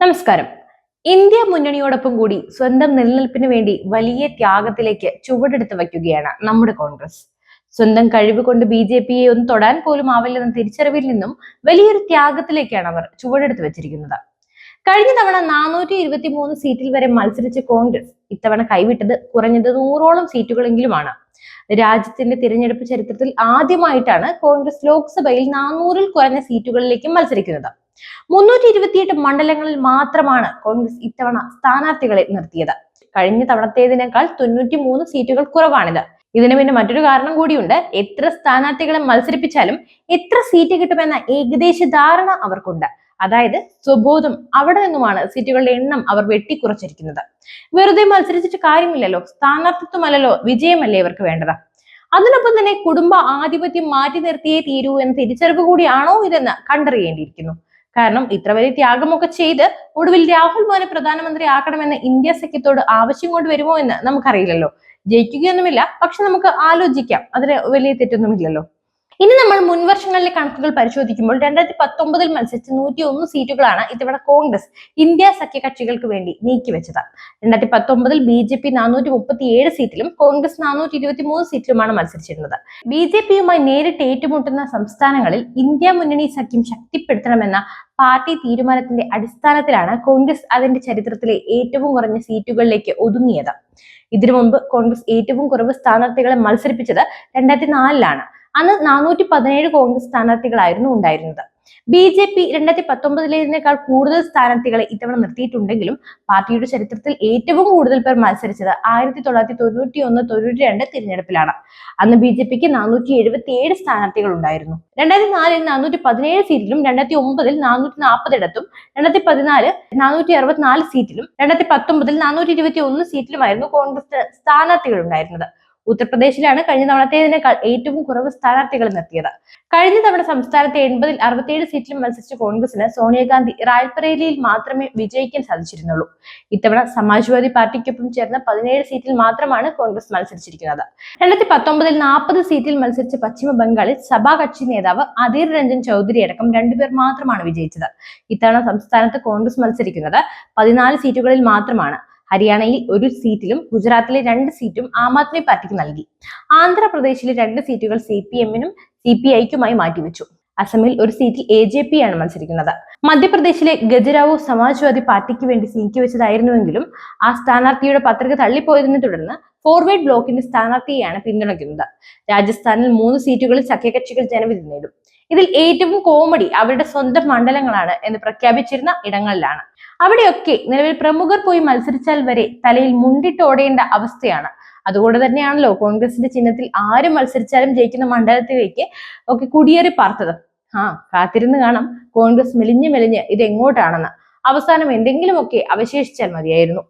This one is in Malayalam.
നമസ്കാരം. ഇന്ത്യ മുന്നണിയോടൊപ്പം കൂടി സ്വന്തം നിലനിൽപ്പിന് വേണ്ടി വലിയ ത്യാഗത്തിലേക്ക് ചുവടെടുത്ത് വയ്ക്കുകയാണ് നമ്മുടെ കോൺഗ്രസ്. സ്വന്തം കഴിവ് കൊണ്ട് ബി ജെ പിയെ ഒന്ന് തൊടാൻ പോലും ആവില്ലെന്ന തിരിച്ചറിവിൽ നിന്നും വലിയൊരു ത്യാഗത്തിലേക്കാണ് അവർ ചുവടെടുത്ത് വെച്ചിരിക്കുന്നത്. കഴിഞ്ഞ തവണ നാനൂറ്റി ഇരുപത്തി മൂന്ന് സീറ്റിൽ വരെ മത്സരിച്ച കോൺഗ്രസ് ഇത്തവണ കൈവിട്ടത് കുറഞ്ഞത് നൂറോളം സീറ്റുകളെങ്കിലുമാണ്. രാജ്യത്തിന്റെ തിരഞ്ഞെടുപ്പ് ചരിത്രത്തിൽ ആദ്യമായിട്ടാണ് കോൺഗ്രസ് ലോക്സഭയിൽ നാനൂറിൽ കുറഞ്ഞ സീറ്റുകളിലേക്ക് മത്സരിക്കുന്നത്. മുന്നൂറ്റി ഇരുപത്തിയെട്ട് മണ്ഡലങ്ങളിൽ മാത്രമാണ് കോൺഗ്രസ് ഇത്തവണ സ്ഥാനാർത്ഥികളെ നിർത്തിയത്. കഴിഞ്ഞ തവണത്തേതിനേക്കാൾ തൊണ്ണൂറ്റി മൂന്ന് സീറ്റുകൾ കുറവാണിത്. ഇതിന് പിന്നെ മറ്റൊരു കാരണം കൂടിയുണ്ട്. എത്ര സ്ഥാനാർത്ഥികളെ മത്സരിപ്പിച്ചാലും എത്ര സീറ്റ് കിട്ടുമെന്ന ഏകദേശ ധാരണ അവർക്കുണ്ട്. അതായത് സ്വബോധം അവിടെ നിന്നുമാണ് സീറ്റുകളുടെ എണ്ണം അവർ വെട്ടിക്കുറച്ചിരിക്കുന്നത്. വെറുതെ മത്സരിച്ചിട്ട് കാര്യമില്ലല്ലോ. സ്ഥാനാർത്ഥിത്വമല്ലല്ലോ വിജയമല്ലേ ഇവർക്ക് വേണ്ടത്. അതിനൊപ്പം തന്നെ കുടുംബ ആധിപത്യം മാറ്റി നിർത്തിയേ തീരൂ എന്ന തിരിച്ചറിവ് കൂടിയാണോ ഇതെന്ന് കണ്ടറിയേണ്ടിയിരിക്കുന്നു. കാരണം ഇത്ര വലിയ ത്യാഗമൊക്കെ ചെയ്ത് ഒടുവിൽ രാഹുൽ മോനെ പ്രധാനമന്ത്രി ആക്കണമെന്ന് ഇന്ത്യ സഖ്യത്തോട് ആവശ്യം കൊണ്ട് വരുമോ എന്ന് നമുക്കറിയില്ലല്ലോ. ജയിക്കുകയൊന്നുമില്ല പക്ഷെ നമുക്ക് ആലോചിക്കാം. അതിന് വലിയ തെറ്റൊന്നുമില്ലല്ലോ. ഇനി നമ്മൾ മുൻവർഷങ്ങളിലെ കണക്കുകൾ പരിശോധിക്കുമ്പോൾ രണ്ടായിരത്തി പത്തൊമ്പതിൽ മത്സരിച്ച നൂറ്റി ഒന്ന് സീറ്റുകളാണ് ഇത്തവണ കോൺഗ്രസ് ഇന്ത്യ സഖ്യകക്ഷികൾക്ക് വേണ്ടി നീക്കിവെച്ചത്. രണ്ടായിരത്തി പത്തൊമ്പതിൽ ബി ജെ പി നാനൂറ്റി മുപ്പത്തി ഏഴ് സീറ്റിലും കോൺഗ്രസ് നാനൂറ്റി ഇരുപത്തി മൂന്ന് സീറ്റിലുമാണ് മത്സരിച്ചിരുന്നത്. ബി ജെ പിയുമായി നേരിട്ട് ഏറ്റുമുട്ടുന്ന സംസ്ഥാനങ്ങളിൽ ഇന്ത്യ മുന്നണി സഖ്യം ശക്തിപ്പെടുത്തണമെന്ന പാർട്ടി തീരുമാനത്തിന്റെ അടിസ്ഥാനത്തിലാണ് കോൺഗ്രസ് അതിന്റെ ചരിത്രത്തിലെ ഏറ്റവും കുറഞ്ഞ സീറ്റുകളിലേക്ക് ഒതുങ്ങിയത്. ഇതിനു മുമ്പ് കോൺഗ്രസ് ഏറ്റവും കുറവ് സ്ഥാനാർത്ഥികളെ മത്സരിപ്പിച്ചത് രണ്ടായിരത്തി നാലിലാണ് അന്ന് നാനൂറ്റി പതിനേഴ് കോൺഗ്രസ് സ്ഥാനാർത്ഥികളായിരുന്നു ഉണ്ടായിരുന്നത്. ബി ജെ പി രണ്ടായിരത്തി പത്തൊമ്പതിലേതിനേക്കാൾ കൂടുതൽ സ്ഥാനാർത്ഥികളെ ഇത്തവണ നിർത്തിയിട്ടുണ്ടെങ്കിലും പാർട്ടിയുടെ ചരിത്രത്തിൽ ഏറ്റവും കൂടുതൽ പേർ മത്സരിച്ചത് ആയിരത്തി തൊള്ളായിരത്തി തൊണ്ണൂറ്റി ഒന്ന് തൊണ്ണൂറ്റി രണ്ട് തിരഞ്ഞെടുപ്പിലാണ്. അന്ന് ബി ജെ പിക്ക് നാനൂറ്റി എഴുപത്തി ഏഴ് സ്ഥാനാർത്ഥികൾ ഉണ്ടായിരുന്നു. രണ്ടായിരത്തി നാലിൽ നാനൂറ്റി പതിനേഴ് സീറ്റിലും രണ്ടായിരത്തി ഒമ്പതിൽ നാനൂറ്റി നാൽപ്പതിടത്തും രണ്ടായിരത്തി പതിനാല് നാനൂറ്റി അറുപത്തിനാല് സീറ്റിലും രണ്ടായിരത്തി പത്തൊമ്പതിൽ നാനൂറ്റി ഇരുപത്തി ഒന്ന് സീറ്റിലുമായിരുന്നു കോൺഗ്രസ് സ്ഥാനാർത്ഥികൾ ഉണ്ടായിരുന്നത്. ഉത്തർപ്രദേശിലാണ് കഴിഞ്ഞ തവണത്തേതിനേക്കാൾ ഏറ്റവും കുറവ് സ്ഥാനാർത്ഥികൾ നിർത്തിയത് കഴിഞ്ഞ തവണ സംസ്ഥാനത്തെ എൺപതിൽ അറുപത്തിയേഴ് സീറ്റിലും മത്സരിച്ച കോൺഗ്രസിന് സോണിയാഗാന്ധി റായ്പറേലിയിൽ മാത്രമേ വിജയിക്കാൻ സാധിച്ചിരുന്നുള്ളൂ. ഇത്തവണ സമാജ്വാദി പാർട്ടിക്കൊപ്പം ചേർന്ന പതിനേഴ് സീറ്റിൽ മാത്രമാണ് കോൺഗ്രസ് മത്സരിച്ചിരിക്കുന്നത്. രണ്ടായിരത്തി പത്തൊമ്പതിൽ നാൽപ്പത് സീറ്റിൽ മത്സരിച്ച പശ്ചിമ ബംഗാളിൽ സഭാ കക്ഷി നേതാവ് അധീർ രഞ്ജൻ ചൗധരി അടക്കം രണ്ടുപേർ മാത്രമാണ് വിജയിച്ചത്. ഇത്തവണ സംസ്ഥാനത്ത് കോൺഗ്രസ് മത്സരിക്കുന്നത് പതിനാല് സീറ്റുകളിൽ മാത്രമാണ്. ഹരിയാനയിൽ ഒരു സീറ്റിലും ഗുജറാത്തിലെ രണ്ട് സീറ്റും ആം ആദ്മി പാർട്ടിക്ക് നൽകി. ആന്ധ്രാപ്രദേശിലെ രണ്ട് സീറ്റുകൾ സി പി എമ്മിനും സി പി ഐക്കുമായി മാറ്റിവെച്ചു. അസമിൽ ഒരു സീറ്റിൽ എ ജെ പി ആണ് മത്സരിക്കുന്നത്. മധ്യപ്രദേശിലെ ഗജരാവു സമാജ്വാദി പാർട്ടിക്ക് വേണ്ടി നീക്കിവെച്ചതായിരുന്നുവെങ്കിലും ആ സ്ഥാനാർത്ഥിയുടെ പത്രിക തള്ളിപ്പോയതിനെ തുടർന്ന് ഫോർവേഡ് ബ്ലോക്കിന്റെ സ്ഥാനാർത്ഥിയെയാണ് പിന്തുണയ്ക്കുന്നത്. രാജസ്ഥാനിൽ മൂന്ന് സീറ്റുകളിൽ സഖ്യകക്ഷികൾ ജനവിധി നേടും. ഇതിൽ ഏറ്റവും കോമഡി അവരുടെ സ്വന്തം മണ്ഡലങ്ങളാണ് എന്ന് പ്രഖ്യാപിച്ചിരുന്ന ഇടങ്ങളിലാണ്. അവിടെയൊക്കെ നിലവിൽ പ്രമുഖർ പോയി മത്സരിച്ചാൽ വരെ തലയിൽ മുണ്ടിട്ടോടേണ്ട അവസ്ഥയാണ്. അതുകൊണ്ട് തന്നെയാണല്ലോ കോൺഗ്രസിന്റെ ചിഹ്നത്തിൽ ആര് മത്സരിച്ചാലും ജയിക്കുന്ന മണ്ഡലത്തിലേക്ക് ഒക്കെ കുടിയേറി പാർത്തത്. ആ കാത്തിരുന്ന് കാണാം. കോൺഗ്രസ് മെലിഞ്ഞ് മെലിഞ്ഞ് ഇത് എങ്ങോട്ടാണെന്ന് അവസാനം എന്തെങ്കിലുമൊക്കെ അവശേഷിച്ചാൽ മതിയായിരുന്നു.